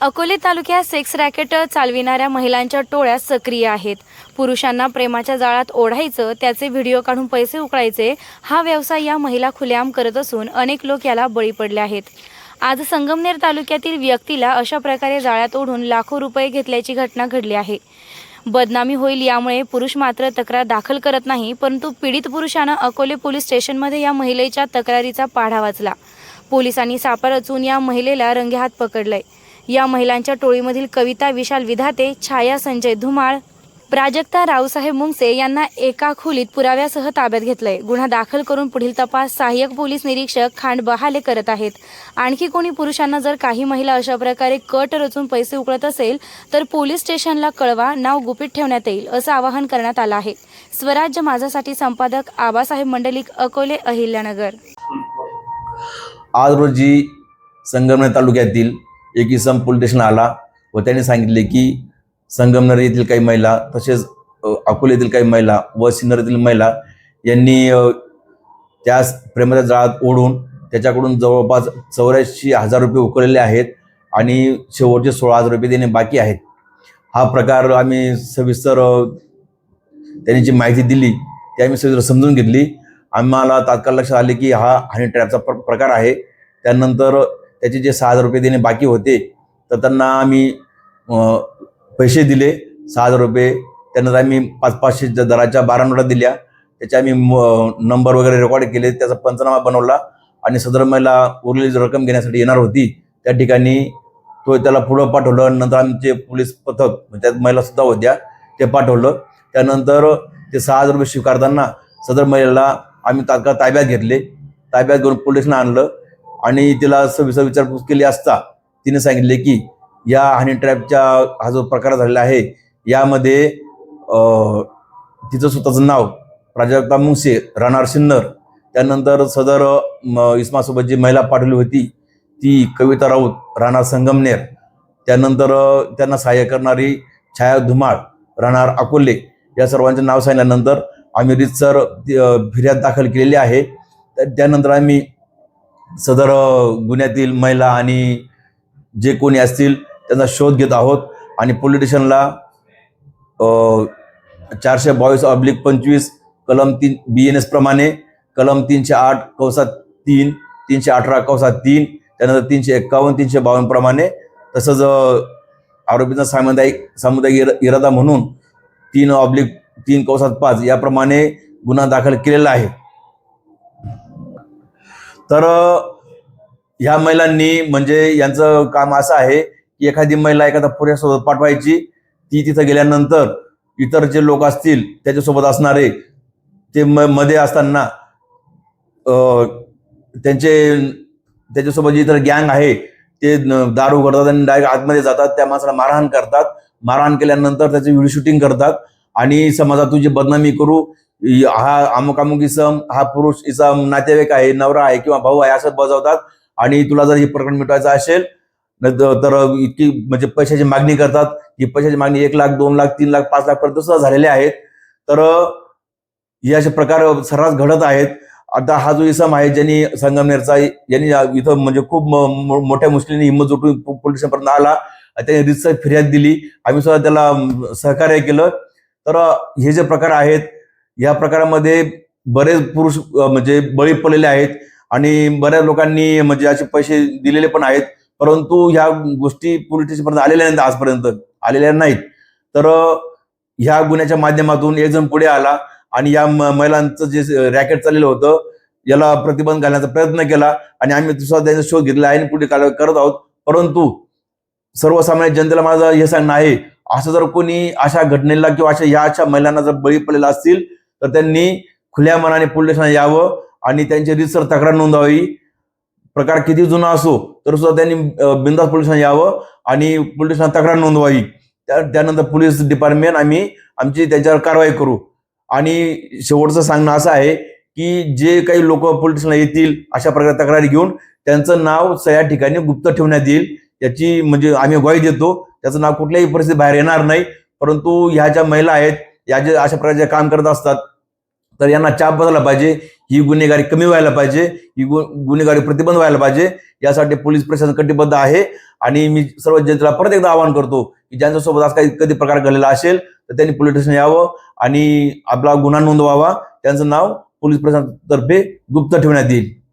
अकोले तालुक्यात sex racket चालविणाऱ्या महिलांच्या टोळ्या सक्रिय आहेत. पुरुषांना प्रेमाच्या जाळात ओढायचं त्याचे व्हिडिओ काढून पैसे उकळायचे हा व्यवसाय या महिला खुलेआम करत असून अनेक लोक याला बळी पडले आहेत. आज संगमनेर तालुक्यातील व्यक्तीला अशा प्रकारे जाळ्यात ओढून लाखो रुपये घेतल्याची घटना घडली आहे. बदनामी होईल यामुळे पुरुष मात्र तक्रार दाखल करत नाही परंतु पीडित पुरुषानं अकोले पोलीस स्टेशनमध्ये या महिलेच्या तक्रारीचा पाढा वाचला. पोलिसांनी सापळ रचून या महिलेला रंगेहात पकडलंय. या महिलांच्या टोळीमधील कविता विशाल विधाते छाया संजय धुमाळ प्राजक्ता रावसाहेब मुंगसे यांना एका खोलीत पुराव्यासह ताब्यात घेतलंय. गुन्हा दाखल करून पुढील तपास सहाय्यक पोलीस निरीक्षक खांड बहाले करत आहेत. आणखी कोणी पुरुषांना जर काही महिला अशा प्रकारे कट रचून पैसे उकळत असेल तर पोलीस स्टेशनला कळवा नाव गुपित ठेवण्यात येईल असं आवाहन करण्यात आलं आहे. स्वराज्य माझ्यासाठी संपादक आबासाहेब मंडलिक अकोले अहिल्यानगर. आज रोजी संगमनेर तालुक्यातील एक इसम पोलीस स्टेशन आला व त्यांनी सांगितले की संगमनेर येथील काही महिला तसेच अकोले येथील काही महिला व सिन्नर येथील महिला यांनी अ, त्या प्रेमाच्या जाळात ओढून त्याच्याकडून जवळपास चौऱ्याऐंशी हजार रुपये उकळलेले आहेत आणि शेवटचे सोळा हजार रुपये देणे बाकी आहेत. हा प्रकार आम्ही सविस्तर त्यांनी जी माहिती दिली ती आम्ही सविस्तर समजून घेतली. आम्हाला तात्काळ लक्षात आले की हा हनी ट्रॅपचा प्र प्रकार आहे. त्यानंतर त्याचे जे सहा हजार रुपये देणे बाकी होते तर त्यांना आम्ही पैसे दिले. सहा हजार रुपये त्यानंतर आम्ही पाच पाचशे दराच्या बारा नोटा दिल्या. त्याचे आम्ही नंबर वगैरे रेकॉर्ड केले. त्याचा पंचनामा बनवला आणि सदर महिला उरलेली रक्कम घेण्यासाठी येणार होती त्या ठिकाणी तो त्याला पुढं पाठवलं. नंतर आमचे पोलीस पथक म्हणजे त्यात महिलासुद्धा होत्या ते पाठवलं. त्यानंतर ते सहा हजार रुपये स्वीकारताना सदर महिलेला आम्ही तात्काळ ताब्यात घेतले. ताब्यात घेऊन पोलिसनं आणलं. आणि तिला सविस्तर विचारपूस केली असता तिने सांगितले की या हनी ट्रॅपच्या हा जो प्रकार झालेला आहे यामध्ये तिचं स्वतःचं नाव प्राजक्ता मुंगसे राहणार सिन्नर त्यानंतर सदर म, इस्मासोबत जी महिला पाठवली होती ती कविता राऊत राहणार संगमनेर त्यानंतर त्यांना सहाय्य करणारी छाया धुमाळ राहणार अकोले या सर्वांचे नाव सांगितल्यानंतर आम्ही रितसर फिर्याद दाखल केलेली आहे. त्यानंतर आम्ही सदर गुन्ह्यातील महिला आणि जे कोणी असतील त्यांचा शोध घेत आहोत. आणि पोलीस स्टेशनला चारशे बावीस अब्लिक पंचवीस कलम तीन बी एन एस प्रमाणे कलम तीनशे आठ कवसात तीन तीनशे अठरा कवसात तीन त्यानंतर तीनशे एक्कावन्न तीनशे बावन्न प्रमाणे. तसंच आरोपींचा सामुदायिक सामुदायिक इर- इरादा म्हणून तीन ऑब्लिक तीन कवसात पाच याप्रमाणे गुन्हा दाखल केलेला आहे. तर ह्या महिलांनी म्हणजे यांचं काम असं आहे की एखादी महिला एखादा पुरुषासोबत पाठवायची ती तिथं गेल्यानंतर इतर जे लोक असतील त्याच्यासोबत असणारे ते म मध्ये असताना त्यांचे त्याच्यासोबत जे इतर गँग आहे ते दारू करतात आणि डायरेक्ट आतमध्ये जातात त्या माणसाला मारहाण करतात. मारहाण केल्यानंतर त्याचे व्हिडिओ शूटिंग करतात. आणि समाजात तुझी बदनामी करू हा अमुक अमुक इसम हा पुरुष इसम नातेवाईक आहे नवरा आहे किंवा भाऊ आहे असं बजावतात. आणि तुला जर हे प्रकरण मिटवायचं असेल तर इतकी म्हणजे पैशाची मागणी करतात. ही पैशाची मागणी एक लाख दोन लाख तीन लाख पाच लाख पर्यंत सुद्धा झालेले आहेत तर हे असे प्रकार सर्रास घडत आहेत. आता हा जो इसम आहे ज्यांनी संगमनेरचा यांनी इथं म्हणजे खूप मोठ्या मुश्किलीने हिंमत जुटून पो- पोलीस स्टेशनपर्यंत आला. त्यांनी रितसर फिर्याद दिली. आम्ही सुद्धा त्याला सहकार्य केलं. तर हे जे प्रकार आहेत या प्रकारामध्ये बरेच पुरुष म्हणजे बळी पडलेले आहेत आणि बऱ्याच लोकांनी म्हणजे असे पैसे दिलेले पण आहेत. परंतु ह्या गोष्टी पोलीस स्टेशनपर्यंत आलेल्या नाहीत आजपर्यंत आलेल्या नाहीत. तर ह्या गुन्ह्याच्या माध्यमातून एक जण पुढे आला आणि या महिलांचं जे रॅकेट चाललेलं होतं याला प्रतिबंध घालण्याचा प्रयत्न केला आणि आम्ही दुसरा त्याचा शोध घेतला आहे आणि पुढे कारवाई करत आहोत. परंतु सर्वसामान्य जनतेला माझं हे सांगणं आहे असं जर कोणी अशा घटनेला किंवा अशा ह्या अशा महिलांना जर बळी पडलेला असतील तर त्यांनी खुल्या मनाने पोलीस स्टेशनात यावं आणि त्यांची रितसर तक्रार नोंदवावी. प्रकार किती जुना असो तर सुद्धा त्यांनी बिंदास पोलीस यावं आणि पोलीस स्टेशनात तक्रार नोंदवावी. त्या त्यानंतर पोलीस डिपार्टमेंट आम्ही आमची त्याच्यावर कारवाई करू. आणि शेवटचं सांगणं असं आहे की जे काही लोक पोलीस स्टेशनला येतील अशा प्रकारे तक्रारी घेऊन त्यांचं नाव सया ठिकाणी गुप्त ठेवण्यात येईल. याची म्हणजे आम्ही ग्वाही देतो. त्याचं नाव कुठल्याही परिस्थितीत बाहेर येणार नाही. परंतु ह्या ज्या महिला आहेत या जे अशा प्रकारचे काम करत असतात तर यांना चाप बसायला पाहिजे ही गुन्हेगारी कमी व्हायला पाहिजे ही गु- गुन्हेगारी प्रतिबंध व्हायला पाहिजे यासाठी पोलीस प्रशासन कटिबद्ध आहे. आणि मी सर्व जनतेला परत एकदा आवाहन करतो की ज्यांच्यासोबत आज काही कधी प्रकार घडलेला असेल तर त्यांनी पोलीस स्टेशन यावं आणि आपला गुन्हा नोंदवावा. त्यांचं नाव पोलीस प्रशासनातर्फे गुप्त ठेवण्यात येईल.